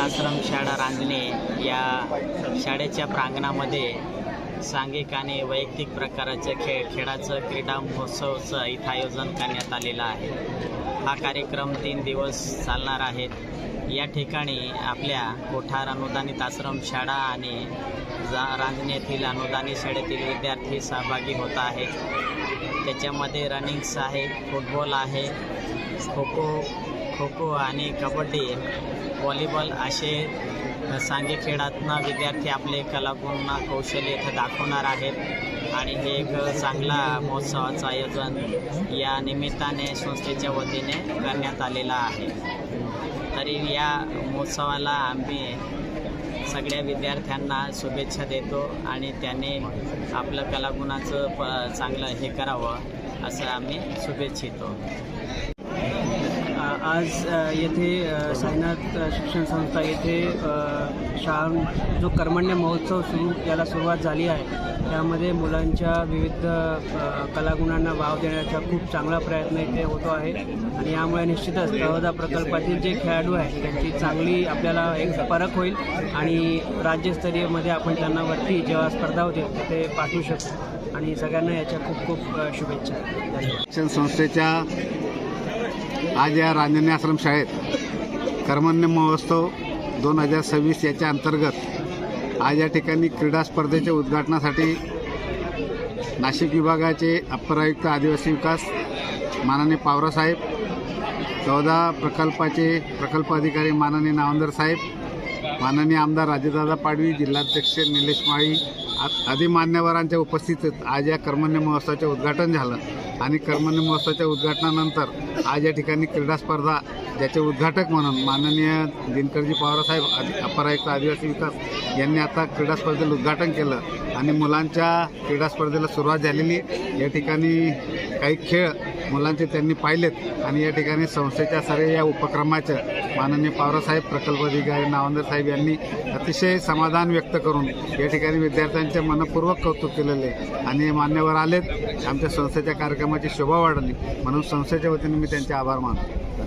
आश्रम शाळा रांजणे या शाळेच्या प्रांगणामध्ये सांघिक आणि वैयक्तिक प्रकाराच्या खेळ खेळाचं क्रीडा महोत्सवचं इथं आयोजन करण्यात आलेलं आहे. हा कार्यक्रम तीन दिवस चालणार आहेत या ठिकाणी आपल्या कोठार अनुदानित आश्रम शाळा आणि जा रांजणेतील अनुदानित शाळेतील विद्यार्थी सहभागी होत आहेत. त्याच्यामध्ये रनिंग्स आहे फुटबॉल आहे खो खो खो खो आणि कबड्डी व्हॉलीबॉल असे सांघिक खेळातनं विद्यार्थी आपले कलागुण कौशल्य इथं दाखवणार आहेत. आणि हे एक चांगला महोत्सवाचं आयोजन या निमित्ताने संस्थेच्या वतीने करण्यात आलेलं आहे. तरी या महोत्सवाला आम्ही सगळ्या विद्यार्थ्यांना शुभेच्छा देतो आणि त्यांनी आपलं कलागुणाचं प चांगलं हे करावं असं आम्ही शुभेच्छितो. आज येथे साईनाथ शिक्षण संस्था येथे अ, शाळा जो कर्मण्य महोत्सव सुरू याला सुरुवात झाली आहे. त्यामध्ये मुलांच्या विविध कलागुणांना वाव देण्याचा खूप चांगला प्रयत्न इथे होतो आहे. आणि यामुळे निश्चितच तळोदा प्रकल्पातील जे खेळाडू आहेत त्यांची चांगली आपल्याला एक परख होईल आणि राज्यस्तरीयमध्ये आपण त्यांना वरती जेव्हा स्पर्धा होतील तिथे पाठवू शकतो आणि सगळ्यांना याच्या खूप खूप शुभेच्छा. शिक्षण संस्थेच्या आज या रांजणी आश्रम शाळेत कर्मण्य महोत्सव दोन हजार सव्वीस याच्या अंतर्गत आज या ठिकाणी क्रीडा स्पर्धेच्या उद्घाटनासाठी नाशिक विभागाचे अप्पर आयुक्त आदिवासी विकास माननीय पावरासाहेब चौदा प्रकल्पाचे प्रकल्प अधिकारी माननीय नावंदर साहेब माननीय आमदार राजेदादा पाडवी जिल्हाध्यक्ष निलेश माळी आ- मान्यवरांच्या उपस्थितीत आज या कर्मण्य महोत्सवाचे उद्घाटन झालं. आणि कर्मण्य महोत्सवाच्या उद्घाटनानंतर आज या ठिकाणी क्रीडा स्पर्धा ज्याचे उद्घाटक म्हणून माननीय दिनकरजी पवारसाहेब आदि अप्पर आयुक्त आदिवासी विकास यांनी आता क्रीडा स्पर्धेला उद्घाटन केलं. आणि मुलांच्या क्रीडा स्पर्धेला सुरुवात झालेली. या ठिकाणी काही खेळ मुलांचे त्यांनी पाहिलेत. आणि या ठिकाणी संस्थेच्या सर्व या उपक्रमाचं माननीय पवारसाहेब प्रकल्प अधिकारी नावंदर साहेब यांनी अतिशय समाधान व्यक्त करून या ठिकाणी विद्यार्थ्यांचे मनपूर्वक कौतुक केलेले आणि मान्यवर आलेत. आमच्या संस्थेच्या कार्यक्रमाची शोभा वाढली. म्हणून संस्थेच्या वतीने मी त्यांचे आभार मानतो.